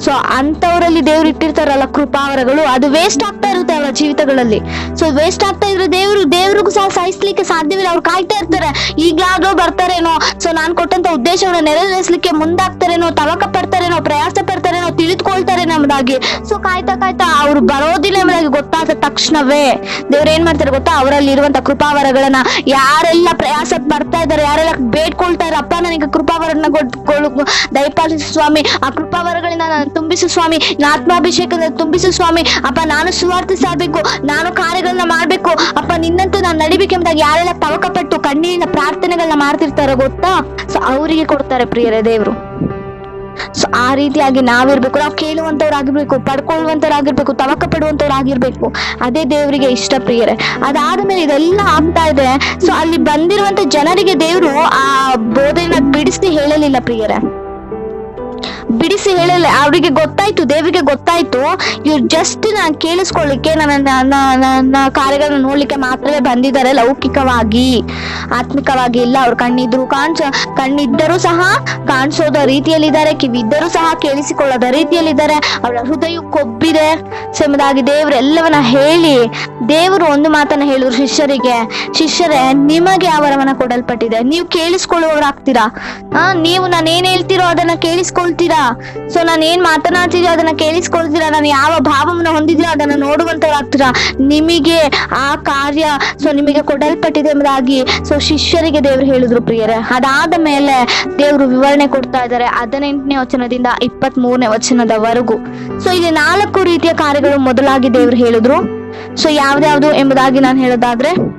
ಸೊ ಅಂತವರಲ್ಲಿ ದೇವ್ರು ಇಟ್ಟಿರ್ತಾರಲ್ಲ ಕೃಪಾವರಗಳು, ಅದು ವೇಸ್ಟ್ ಆಗ್ತಾ ಇರುತ್ತೆ ಅವರ ಜೀವಿತಗಳಲ್ಲಿ. ಸೊ ವೇಸ್ಟ್ ಆಗ್ತಾ ಇದ್ರೆ ದೇವರು, ದೇವ್ರಿಗೂ ಸಹ ಸಹಿಸ್ಲಿಕ್ಕೆ ಸಾಧ್ಯವಿಲ್ಲ. ಅವ್ರು ಕಾಯ್ತಾ ಇರ್ತಾರೆ. ಈಗ್ಲಾದ್ರೂ ಬರ್ತಾರೇನೋ? ಸೊ ನಾನ್ ಕೊಟ್ಟಂತ ಉದ್ದೇಶವನ್ನು ನೆರವೇರಿಸಲಿಕ್ಕೆ ಮುಂದಾಗ್ತಾರೇನೋ, ತವಕ ಪಡ್ತಾರೇನೋ, ಪ್ರಯಾಸ ಪಡ್ತಾರೇನೋ ತಿಳಿದುಕೊಳ್ತಾರೆ ನಮ್ದಾಗಿ. ಸೊ ಕಾಯ್ತಾ ಕಾಯ್ತಾ ಅವ್ರು ಬರೋದಿಲ್ಲ ಎಂಬುದಾಗಿ ಗೊತ್ತಾದ ತಕ್ಷಣವೇ ದೇವ್ರು ಏನ್ ಮಾಡ್ತಾರೆ ಗೊತ್ತಾ? ಅವರಲ್ಲಿ ಇರುವಂತ ಕೃಪಾವರಗಳನ್ನ ಯಾರೆಲ್ಲ ಪ್ರಯಾಸ ಪಡ್ತಾ ಇದಾರೆ ಯಾರೆಲ್ಲ ಬೇಡ್ಕೊಳ್ತಾ ಇದ್ದಾರೆ, ಅಪ್ಪ ನನಗೆ ಕೃಪಾವರನ್ನ ದಯಪಾಲಿಸು ಸ್ವಾಮಿ. ಆ ಕೃಪಾವರಗಳಿಂದ ನಾನು ತುಂಬಿಸು ಸ್ವಾಮಿ. ಆತ್ಮಾಭಿಷೇಕದಿಂದ ತುಂಬಿಸು ಸ್ವಾಮಿ. ಅಪ್ಪ, ನಾನು ಸುವಾರ್ತೆ ಸಾರ್ಬೇಕು ನಾನು ಕಾರ್ಯಗಳನ್ನ ಮಾಡ್ಬೇಕು. ಅಪ್ಪ, ನಿನ್ನಂತೂ ನಾನು ನಡಿಬೇಕೆಂಬುದಾಗಿ ಯಾರೆಲ್ಲ ತವಕಪಟ್ಟು ಕಣ್ಣೀರಿನ ಪ್ರಾರ್ಥನೆಗಳನ್ನ ಮಾಡ್ತಿರ್ತಾರೋ ಗೊತ್ತಾ? ಸೊ ಅವರಿಗೆ ಕೊಡ್ತಾರೆ ಪ್ರಿಯರೇ ದೇವರು. ಸೊ ಆ ರೀತಿಯಾಗಿ ನಾವಿರ್ಬೇಕು. ನಾವು ಕೇಳುವಂತವ್ರಾಗಿರ್ಬೇಕು, ಪಡ್ಕೊಳ್ಳುವಂತವ್ರಾಗಿರ್ಬೇಕು ತವಕ ಪಡುವಂತವ್ರಾಗಿರ್ಬೇಕು ಅದೇ ದೇವರಿಗೆ ಇಷ್ಟ ಪ್ರಿಯರೇ. ಅದಾದ್ಮೇಲೆ ಇದೆಲ್ಲ ಆಗ್ತಾ ಇದೆ. ಸೊ ಅಲ್ಲಿ ಬಂದಿರುವಂತ ಜನರಿಗೆ ದೇವರು ಆ ಬೋಧೆಯನ್ನ ಬಿಡಿಸಿ ಹೇಳಲಿಲ್ಲ ಪ್ರಿಯರೇ. ಬಿಡಿಸಿ ಹೇಳಲ್ಲ ಅವ್ರಿಗೆ ಗೊತ್ತಾಯ್ತು, ದೇವಿಗೆ ಗೊತ್ತಾಯ್ತು, ಇವ್ರು ಜಸ್ಟ್ ನಾನು ಕೇಳಿಸ್ಕೊಳ್ಳಿಕ್ಕೆ ನನ್ನ ನನ್ನ ಕಾರ್ಯಗಳನ್ನ ನೋಡ್ಲಿಕ್ಕೆ ಮಾತ್ರವೇ ಬಂದಿದ್ದಾರೆ ಲೌಕಿಕವಾಗಿ. ಆತ್ಮಿಕವಾಗಿ ಇಲ್ಲ, ಅವ್ರು ಕಣ್ಣಿದ್ರು ಕಾಣಿಸ, ಕಣ್ಣಿದ್ದರೂ ಸಹ ಕಾಣಿಸೋದ ರೀತಿಯಲ್ಲಿದ್ದಾರೆ, ಕಿವಿದ್ದರೂ ಸಹ ಕೇಳಿಸಿಕೊಳ್ಳೋದ ರೀತಿಯಲ್ಲಿದ್ದಾರೆ, ಅವರ ಹೃದಯ ಕೊಬ್ಬಿದೆ. ಸೆಮದಾಗಿ ದೇವ್ರೆಲ್ಲವನ್ನ ಹೇಳಿ, ದೇವರು ಒಂದು ಮಾತನ್ನ ಹೇಳಿದ್ರು ಶಿಷ್ಯರಿಗೆ, ಶಿಷ್ಯರೇ, ನಿಮಗೆ ಆ ವರವನ್ನ ಕೊಡಲ್ಪಟ್ಟಿದೆ, ನೀವು ಕೇಳಿಸ್ಕೊಳ್ಳುವವರಾಗ್ತೀರಾ? ಆ, ನೀವು ನಾನು ಏನ್ ಹೇಳ್ತಿರೋ ಅದನ್ನ ಕೇಳಿಸ್ಕೊಳ್ತೀರಾ? ಸೊ ನಾನು ಏನ್ ಮಾತನಾಡ್ತಿದ್ಯೋ ಅದನ್ನ ಕೇಳಿಸ್ಕೊಳ್ತೀರಾ? ನಾನು ಯಾವ ಭಾವವನ್ನು ಹೊಂದಿದ್ಯೋ ಅದನ್ನ ನೋಡುವಂತವ್ರಾಗ್ತೀರಾ ನಿಮಗೆ ಆ ಕಾರ್ಯ ಸೊ ನಿಮಗೆ ಕೊಡಲ್ಪಟ್ಟಿದೆ ಎಂಬುದಾಗಿ ಸೊ ಶಿಷ್ಯರಿಗೆ ದೇವ್ರು ಹೇಳಿದ್ರು ಪ್ರಿಯರೇ. ಅದಾದ ಮೇಲೆ ದೇವರು ವಿವರಣೆ ಕೊಡ್ತಾ ಇದ್ದಾರೆ ಹದಿನೆಂಟನೇ ವಚನದಿಂದ ಇಪ್ಪತ್ತ್ ಮೂರನೇ ವಚನದವರೆಗೂ. ಸೊ ಇಲ್ಲಿ ನಾಲ್ಕು ರೀತಿಯ ಕಾರ್ಯಗಳು ಮೊದಲಾಗಿ ದೇವ್ರು ಹೇಳಿದ್ರು. ಸೊ ಯಾವ್ದಾವ್ದು ಎಂಬುದಾಗಿ ನಾನು ಹೇಳೋದಾದ್ರೆ